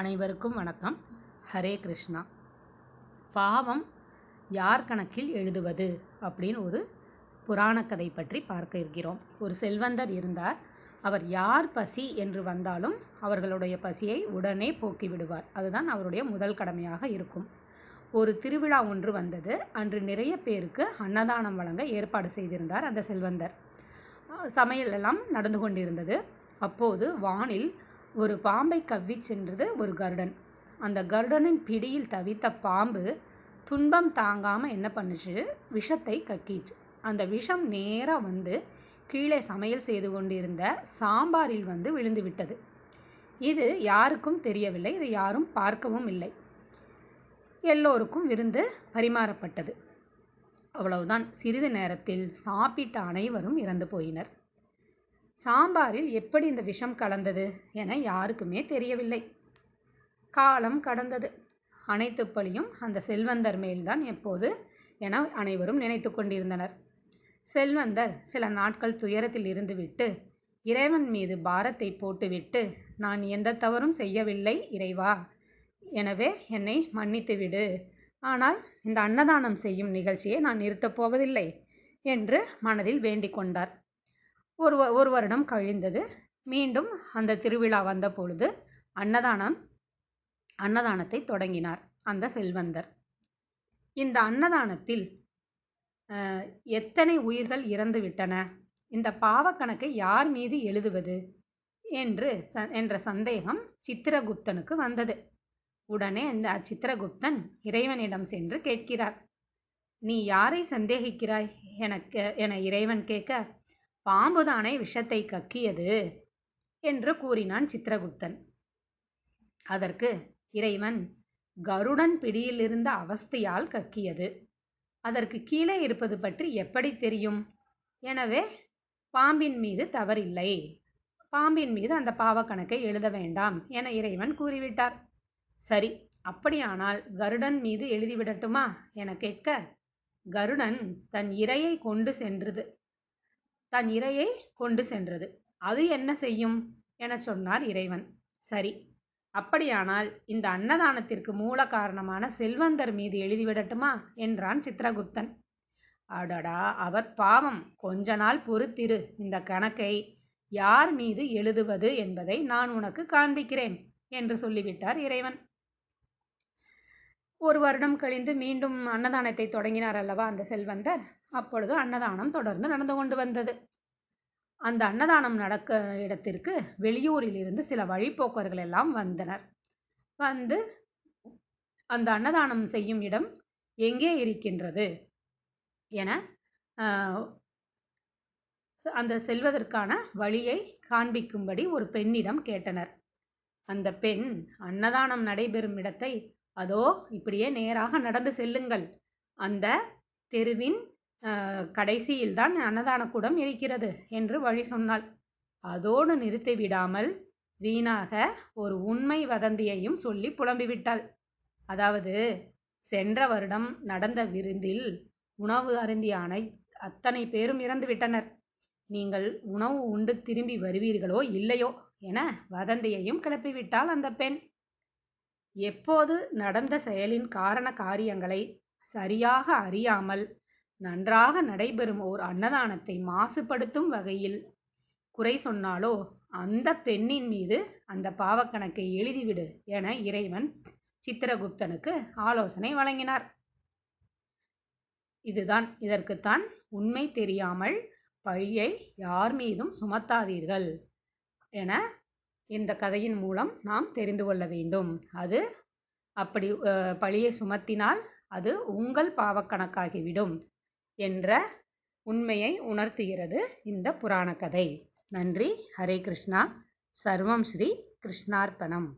அனைவருக்கும் வணக்கம். ஹரே கிருஷ்ணா. பாவம் யார் கணக்கில் எழுதுவது அப்படின்னு ஒரு புராண கதை பற்றி பார்க்க இருக்கிறோம். ஒரு செல்வந்தர் இருந்தார். அவர் யார் பசி என்று வந்தாலும் அவர்களுடைய பசியை உடனே போக்கி விடுவார். அதுதான் அவருடைய முதல் கடமையாக இருக்கும். ஒரு திருவிழா ஒன்று வந்தது. அன்று நிறைய பேருக்கு அன்னதானம் வழங்க ஏற்பாடு செய்திருந்தார் அந்த செல்வந்தர். சமையல் எல்லாம் நடந்து கொண்டிருந்தது. அப்போது வானில் ஒரு பாம்பை கவ்விச் சென்றது ஒரு கருடன். அந்த கருடனின் பிடியில் தவித்த பாம்பு துன்பம் தாங்காமல் என்ன பண்ணுச்சு? விஷத்தை கக்கிச்சு. அந்த விஷம் நேராக வந்து கீழே சமையல் செய்து கொண்டிருந்த சாம்பாரில் வந்து விழுந்து விட்டது. இது யாருக்கும் தெரியவில்லை. இதை யாரும் பார்க்கவும் இல்லை. எல்லோருக்கும் விருந்து பரிமாறப்பட்டது. அவ்வளவுதான். சிறிது நேரத்தில் சாப்பிட்ட அனைவரும் இறந்து போயினர். சாம்பாரில் எப்படி இந்த விஷம் கலந்தது என யாருக்குமே தெரியவில்லை. காலம் கடந்தது. அனைத்து பழியும் அந்த செல்வந்தர் மேல்தான் எப்போது என அனைவரும் நினைத்து கொண்டிருந்தனர். செல்வந்தர் சில நாட்கள் துயரத்தில் இருந்துவிட்டு இறைவன் மீது பாரத்தை போட்டுவிட்டு நான் எந்த தவறும் செய்யவில்லை இறைவா எனவே என்னை மன்னித்து விடு. ஆனால் இந்த அன்னதானம் செய்யும் நிகழ்ச்சியை நான் நிறுத்தப் போவதில்லை என்று மனதில் வேண்டிக் கொண்டார். ஒரு ஒரு வருடம் கழிந்தது. மீண்டும் அந்த திருவிழா வந்த பொழுது அன்னதானம் அன்னதானத்தை தொடங்கினார் அந்த செல்வந்தர். இந்த அன்னதானத்தில் எத்தனை உயிர்கள் இறந்துவிட்டன இந்த பாவக்கணக்கை யார் மீது எழுதுவது? என்று ச என்ற சந்தேகம் சித்திரகுப்தனுக்கு வந்தது. உடனே இந்த சித்திரகுப்தன் இறைவனிடம் சென்று கேட்கிறார். நீ யாரை சந்தேகிக்கிறாய்? எனக்கு என இறைவன் கேட்க பாம்புதானே விஷத்தை கக்கியது? என்று கூறினான் சித்திரகுப்தன். அதற்கு இறைவன் கருடன் பிடியிலிருந்த அவஸ்தையால் கக்கியது. அதற்கு கீழே இருப்பது பற்றி எப்படி தெரியும்? எனவே பாம்பின் மீது தவறில்லை. பாம்பின் மீது அந்த பாவக்கணக்கை எழுத வேண்டாம் என இறைவன் கூறிவிட்டார். சரி அப்படியானால் கருடன் மீது எழுதிவிடட்டுமா? என கேட்க கருடன் தன் இரையை கொண்டு சென்றது. தன் இரையை கொண்டு சென்றது. அது என்ன செய்யும்? என சொன்னார் இறைவன். சரி அப்படியானால் இந்த அன்னதானத்திற்கு மூல காரணமான செல்வந்தர் மீது எழுதிவிடட்டுமா என்றான் சித்ரகுப்தன் அடடா அவர் பாவம். கொஞ்ச நாள் பொறுத்திரு. இந்த கணக்கை யார் மீது எழுதுவது என்பதை நான் உனக்கு காண்பிக்கிறேன் என்று சொல்லிவிட்டார் இறைவன். ஒரு வருடம் கழிந்து மீண்டும் அன்னதானத்தை தொடங்கினார் அல்லவா அந்த செல்வந்தர்? அப்பொழுது அன்னதானம் தொடர்ந்து நடந்து கொண்டு வந்தது. அந்த அன்னதானம் நடக்க இடத்திற்கு வெளியூரில் இருந்து சில வழிப்போக்கர்கள் எல்லாம் வந்தனர். வந்து அந்த அன்னதானம் செய்யும் இடம் எங்கே இருக்கின்றது என அந்த செல்வதற்கான வழியை காண்பிக்கும்படி ஒரு பெண்ணிடம் கேட்டனர். அந்த பெண் அன்னதானம் நடைபெறும் இடத்தை அதோ இப்படியே நேராக நடந்து செல்லுங்கள். அந்த தெருவின் கடைசியில்தான் அன்னதான கூடம் இருக்கிறது என்று வழி சொன்னாள். அதோடு நிறுத்தி விடாமல் வீணாக ஒரு உண்மை வதந்தியையும் சொல்லி புலம்பிவிட்டாள். அதாவது சென்ற வருடம் நடந்த விருந்தில் உணவு அருந்திய அத்தனை பேரும் இறந்து விட்டனர். நீங்கள் உணவு உண்டு திரும்பி வருவீர்களோ இல்லையோ என வதந்தியையும் கிளப்பிவிட்டாள் அந்த பெண். எப்போது நடந்த செயலின் காரண காரியங்களை சரியாக அறியாமல் நன்றாக நடைபெறும் ஓர் அன்னதானத்தை மாசுபடுத்தும் வகையில் குறை சொன்னாலோ அந்த பெண்ணின் மீது அந்த பாவக்கணக்கை எழுதிவிடு என இறைவன் சித்திரகுப்தனுக்கு ஆலோசனை வழங்கினார். இதுதான் இதற்குத்தான் உண்மை தெரியாமல் பழியை யார் மீதும் சுமத்தாதீர்கள் என இந்த கதையின் மூலம் நாம் தெரிந்து கொள்ள வேண்டும். அது அப்படி பழியை சுமத்தினால் அது உங்கள் பாவக்கணக்காகிவிடும் என்ற உண்மையை உணர்த்துகிறது இந்த புராண கதை நன்றி. ஹரே கிருஷ்ணா. சர்வம் ஸ்ரீ கிருஷ்ணார்ப்பணம்